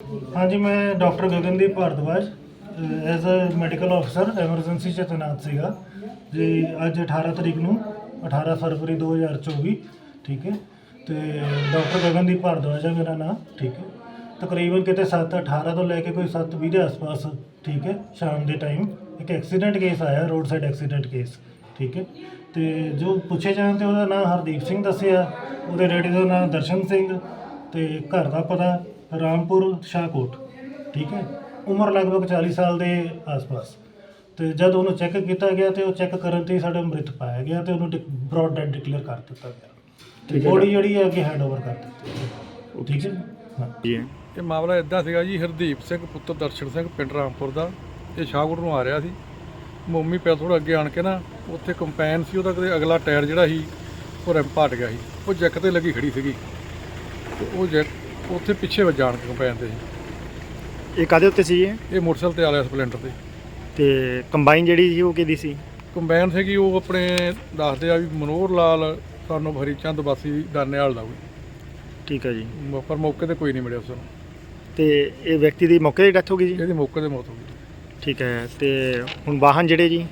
ਹਾਂਜੀ, ਮੈਂ doctor Gagandeep Bhardwaj as a medical ਅਫਸਰ ਐਮਰਜੈਂਸੀ 'ਚ ਤੈਨਾਤ ਸੀਗਾ। ਜੀ, ਅੱਜ 18 ਤਰੀਕ ਨੂੰ 18 ਫਰਵਰੀ 2024 ਠੀਕ ਹੈ? ਤੇ ਡਾਕਟਰ ਗਗਨਦੀਪ ਭਾਰਦਵਾਜ ਹੈ ਮੇਰਾ ਨਾਮ, ਠੀਕ ਹੈ? ਤਕਰੀਬਨ ਕਿਤੇ 7:18 ਤੋਂ ਲੈ ਕੇ ਕੋਈ 7:20 ਦੇ ਆਸ-ਪਾਸ, ਠੀਕ ਹੈ? ਸ਼ਾਮ ਦੇ ਟਾਈਮ ਇੱਕ ਐਕਸੀਡੈਂਟ ਕੇਸ ਆਇਆ ਰੋਡ ਸਾਈਡ ਐਕਸੀਡੈਂਟ ਕੇਸ ਠੀਕ ਹੈ? ਤੇ ਜੋ ਪੁੱਛੇ ਜਾਣ ਤੇ ਉਹਦਾ ਨਾਮ ਹਰਦੀਪ ਸਿੰਘ ਦੱਸਿਆ, ਉਹਦੇ ਰੇਡੀ ਦਾ ਨਾਮ ਦਰਸ਼ਨ ਸਿੰਘ, ਤੇ ਘਰ ਦਾ ਪਤਾ ਰਾਮਪੁਰ ਸ਼ਾਹਕੋਟ ਠੀਕ ਹੈ? ਉਮਰ ਲਗਭਗ 40 ਸਾਲ ਦੇ ਆਸ-ਪਾਸ। ਤੇ ਜਦ ਉਹਨੂੰ ਚੈੱਕ ਕੀਤਾ ਗਿਆ ਤੇ ਉਹ ਚੈੱਕ ਕਰਨ ਤੇ ਹੀ ਸਾਡਾ ਮ੍ਰਿਤ ਪਾਇਆ ਗਿਆ ਤੇ ਉਹਨੂੰ ਬ੍ਰੌਡ ਡੈਡ ਡਿਕਲੇਅਰ ਕਰ ਦਿੱਤਾ ਠੀਕ ਗਿਆ ਹੈ। ਬੋਡੀ ਜਿਹੜੀ ਹੈ ਅੱਗੇ ਹੈਂਡਓਵਰ ਕਰ ਦਿੱਤੀ। ਠੀਕ ਹੈ ਹਾਂ। ਜੀ। ਇਹ ਮਾਮਲਾ ਇਦਾਂ ਸੀਗਾ ਜੀ ਹਰਦੀਪ ਸਿੰਘ ਪੁੱਤਰ ਦਰਸ਼ਨ ਸਿੰਘ ਪਿੰਡ ਰਾਮਪੁਰ ਦਾ। ਇਹ ਸ਼ਾਹਕੋਟ ਨੂੰ ਆ ਰਿਹਾ ਸੀ। ਮੋਮੀ ਪਿਆ ਥੋੜਾ ਅੱਗੇ ਆਣ ਕੇ ਨਾ ਉੱਥੇ ਕੰਪੈਨ ਸੀ ਉਹਦਾ ਕਦੇ ਅਗਲਾ ਟਾਇਰ ਜਿਹੜਾ ਸੀ ਉਹ ਰੈਂਪ ਪਾਟ ਗਿਆ ਸੀ। ਉਹ ਜੈਕ ਤੇ ਲੱਗੀ ਖੜੀ ਸੀਗੀ। ਤੇ ਉਹ ਜੈਕ ਉੱਥੇ ਪਿੱਛੇ ਵੱਜਾਣ ਕੇ ਕੰਪੈਨ ਤੇ ਸੀ। ਇਹ ਕਾਦੇ ਉੱਤੇ ਸੀ ਇਹ? ਇਹ ਮੋਟਰਸਾਈਕਲ ਤੇ ਆ ਰਿਹਾ ਸਪਲੈਂਡਰ ਤੇ। ਤੇ ਕੰਬਾਈਨ ਜਿਹੜੀ ਸੀ ਉਹ ਕਿਹਦੀ ਸੀ? ਕੰਬਾਈਨ ਸੀਗੀ ਉਹ ਆਪਣੇ ਦੱਸਦੇ ਆ ਵੀ ਮਨੋਹਰ ਲਾਲ ਸਾਨੂੰ ਹਰੀ ਚੰਦ ਵਾਸੀ ਦਾਨੇਵਾਲ ਦਾ ਕੋਈ। ਠੀਕ ਹੈ ਜੀ। ਮ- ਪਰ ਮੌਕੇ ਤੇ ਕੋਈ ਨਹੀਂ ਮਿਲਿਆ ਉਸ ਨੂੰ। ਤੇ ਇਹ ਵਿਅਕਤੀ ਦੀ ਮੌਕੇ ਤੇ ਡੈਥ ਹੋ ਗਈ ਜੀ? ਇਹਦੀ ਮੌਕੇ ਤੇ ਮੌਤ ਹੋ ਗਈ। ਠੀਕ ਹੈ ਤੇ ਹੁਣ ਵਾਹਨ ਜਿਹੜੇ ਜੀ?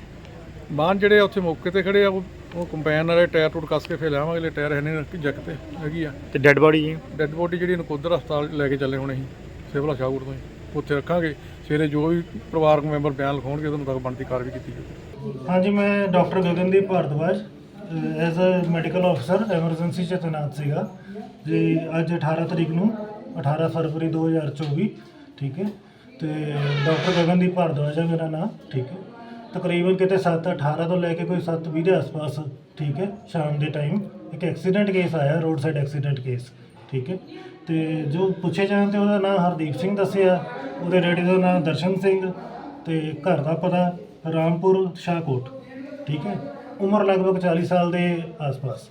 ਬਾਹਨ ਜਿਹੜੇ ਉੱਥੇ ਮੌਕੇ ਤੇ ਖੜੇ ਆ ਉਹ ਉਹ ਕੰਬਾਈਨ ਵਾਲੇ ਟਾਇਰ ਟੂਰ ਕੱਸ ਕੇ ਫੇਰ ਲਿਆਵਾਂਗੇ ਅਗਲੇ ਟਾਇਰ ਹੈ ਨਹੀਂ ਜੱਕ ਤੇ ਹੈਗੀ ਆ। ਤੇ ਡੈੱਡ ਬੋਡੀ ਜੀ? ਡੈੱਡ ਬੋਡੀ ਜਿਹੜੀ ਨਕੋਦਰ ਹਸਪਤਾਲ ਲੈ ਕੇ ਚੱਲੇ ਹੋਣੇ ਸੀ ਸਿਵਲ ਸ਼ਾਹਕੋਟ ਤੋਂ ਹੀ। ਉੱਥੇ ਰੱਖਾਂਗੇ ਸਵੇਰੇ ਜੋ ਵੀ ਪਰਿਵਾਰਕ ਮੈਂਬਰ ਬਿਆਨ ਲਿਖਾਉਣਗੇ ਤੁਹਾਨੂੰ ਤੱਕ ਬਣਦੀ ਕਾਰਵਾਈ ਕੀਤੀ ਜਾਊਗੀ ਹਾਂਜੀ ਮੈਂ doctor Gagandeep Bhardwaj as a medical ਅਫਸਰ ਐਮਰਜੈਂਸੀ 'ਚ ਤੈਨਾਤ ਸੀਗਾ। ਜੀ ਅੱਜ 18 ਤਰੀਕ ਨੂੰ 18 ਫਰਵਰੀ 2024 ਠੀਕ ਹੈ। ਤੇ ਡਾਕਟਰ ਗਗਨਦੀਪ ਭਾਰਦਵਾਜ ਹੈ ਮੇਰਾ ਨਾਮ ਠੀਕ ਹੈ। ਤਕਰੀਬਨ ਕਿਤੇ 7:18 ਤੋਂ ਲੈ ਕੇ ਕੋਈ 7:20 ਦੇ ਆਸ-ਪਾਸ ਠੀਕ ਹੈ ਸ਼ਾਮ ਦੇ ਟਾਈਮ ਇੱਕ ਐਕਸੀਡੈਂਟ ਕੇਸ ਆਇਆ ਰੋਡ ਸਾਈਡ ਐਕਸੀਡੈਂਟ ਕੇਸ ਠੀਕ ਹੈ। ਤੇ ਜੋ ਪੁੱਛੇ ਜਾਣ ਤੇ ਉਹਦਾ ਨਾਮ ਹਰਦੀਪ ਸਿੰਘ ਦੱਸਿਆ ਉਹਦੇ ਰੇਡੀ ਦਾ ਨਾਮ ਦਰਸ਼ਨ ਸਿੰਘ ਤੇ ਘਰ ਦਾ ਪਤਾ ਰਾਮਪੁਰ ਸ਼ਾਹਕੋਟ ਠੀਕ ਹੈ। ਉਮਰ ਲਗਭਗ 40 ਸਾਲ ਦੇ ਆਸ-ਪਾਸ।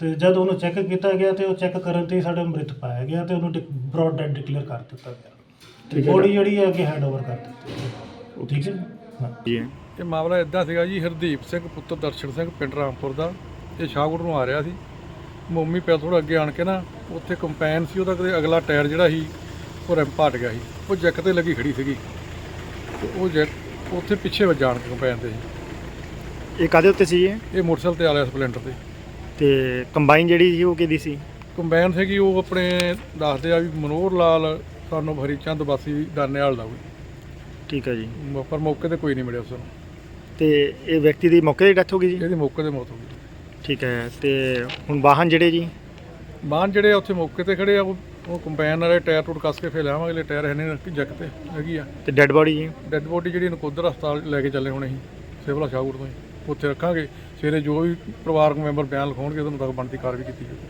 ਤੇ ਜਦ ਉਹਨੂੰ ਚੈੱਕ ਕੀਤਾ ਗਿਆ ਤੇ ਉਹ ਚੈੱਕ ਕਰਨ ਤੇ ਸਾਡਾ ਮ੍ਰਿਤ ਪਾਇਆ ਗਿਆ ਤੇ ਉਹਨੂੰ ਬ੍ਰੌਡ ਡੈਡ ਡਿਕਲੇਅਰ ਕਰ ਦਿੱਤਾ ਗਿਆ। ਠੀਕ ਹੈ। ਬੋਡੀ ਜਿਹੜੀ ਹੈ ਅੱਗੇ ਹੈਂਡਓਵਰ ਕਰ ਦਿੱਤੀ। ਗਈ। ਠੀਕ ਹੈ ਹਾਂ। ਜੀ। ਹੈ। ਇਹ ਮਾਮਲਾ ਇਦਾਂ ਸੀਗਾ ਜੀ ਹਰਦੀਪ ਸਿੰਘ ਪੁੱਤਰ ਦਰਸ਼ਨ ਸਿੰਘ ਪਿੰਡ ਰਾਮਪੁਰ ਦਾ। ਇਹ ਸ਼ਾਹਕੋਟ ਨੂੰ ਆ ਰਿਹਾ ਸੀ। ਮੋਮੀ ਪਿਆ ਥੋੜਾ ਅੱਗੇ ਆਣ ਕੇ ਨਾ ਉੱਥੇ ਕੰਪੈਨ ਸੀ ਉਹਦਾ ਕਦੇ ਅਗਲਾ ਟਾਇਰ ਜਿਹੜਾ ਸੀ ਉਹ ਰੈਂਪ ਪਾਟ ਗਿਆ ਸੀ। ਉਹ ਜੈਕ ਤੇ ਲੱਗੀ ਖੜੀ ਸੀਗੀ। ਤੇ ਉਹ ਜੈਕ ਉੱਥੇ ਪਿੱਛੇ ਵੱਜਾਣ ਕੇ ਕੰਪੈਨ ਤੇ ਸੀ। ਇਹ ਕਾਦੇ ਉੱਤੇ ਸੀ ਇਹ? ਇਹ ਮੋਟਰਸਾਈਕਲ ਤੇ ਆ ਰਿਹਾ ਸਪਲੈਂਡਰ ਤੇ। ਤੇ ਕੰਬਾਈਨ ਜਿਹੜੀ ਸੀ ਉਹ ਕਿਹਦੀ ਸੀ? ਕੰਬਾਈਨ ਸੀਗੀ ਉਹ ਆਪਣੇ ਦੱਸਦੇ ਆ ਵੀ ਮਨੋਹਰ ਲਾਲ ਸਾਨੂੰ ਹਰੀ ਚੰਦ ਵਾਸੀ ਦਾਨੇਵਾਲ ਦਾ ਕੋਈ। ਠੀਕ ਹੈ ਜੀ। ਮ- ਪਰ ਮੌਕੇ ਤੇ ਕੋਈ ਨਹੀਂ ਮਿਲਿਆ ਉਸ ਨੂੰ। ਤੇ ਇਹ ਵਿਅਕਤੀ ਦੀ ਮੌਕੇ ਤੇ ਡੈਥ ਹੋ ਗਈ ਜੀ? ਇਹਦੀ ਮੌਕੇ ਤੇ ਮੌਤ ਹੋ ਗਈ। ਠੀਕ ਹੈ ਤੇ ਹੁਣ ਵਾਹਨ ਜਿਹੜੇ ਜੀ? ਬਾਹਨ ਜਿਹੜੇ ਆ ਉੱਥੇ ਮੌਕੇ ਤੇ ਖੜੇ ਆ ਉਹ ਉਹ ਕੰਬਾਈਨ ਵਾਲੇ ਟਾਇਰ ਟੂਰ ਕੱਸ ਕੇ ਫੇਰ ਲਿਆਵਾਂਗੇ ਅਗਲੇ ਟਾਇਰ ਹੈ ਨਹੀਂ ਜੱਕ ਤੇ ਹੈਗੀ ਆ। ਤੇ ਡੈੱਡ ਬੋਡੀ ਜੀ? ਡੈੱਡ ਬੋਡੀ ਜਿਹੜੀ ਨਕੋਦਰ ਹਸਪਤਾਲ ਲੈ ਕੇ ਚੱਲੇ ਹੋਣੇ ਸੀ ਸਿਵਲ ਸ਼ਾਹਕੋਟ ਤੋਂ ਹੀ। ਉੱਥੇ ਰੱਖਾਂਗੇ ਸਵੇਰੇ ਜੋ ਵੀ ਪਰਿਵਾਰਕ ਮੈਂਬਰ ਬਿਆਨ ਲਿਖਾਉਣਗੇ ਤੁਹਾਨੂੰ ਤੱਕ ਬਣਦੀ ਕਾਰਵਾਈ ਕੀਤੀ ਜਾਊਗੀ।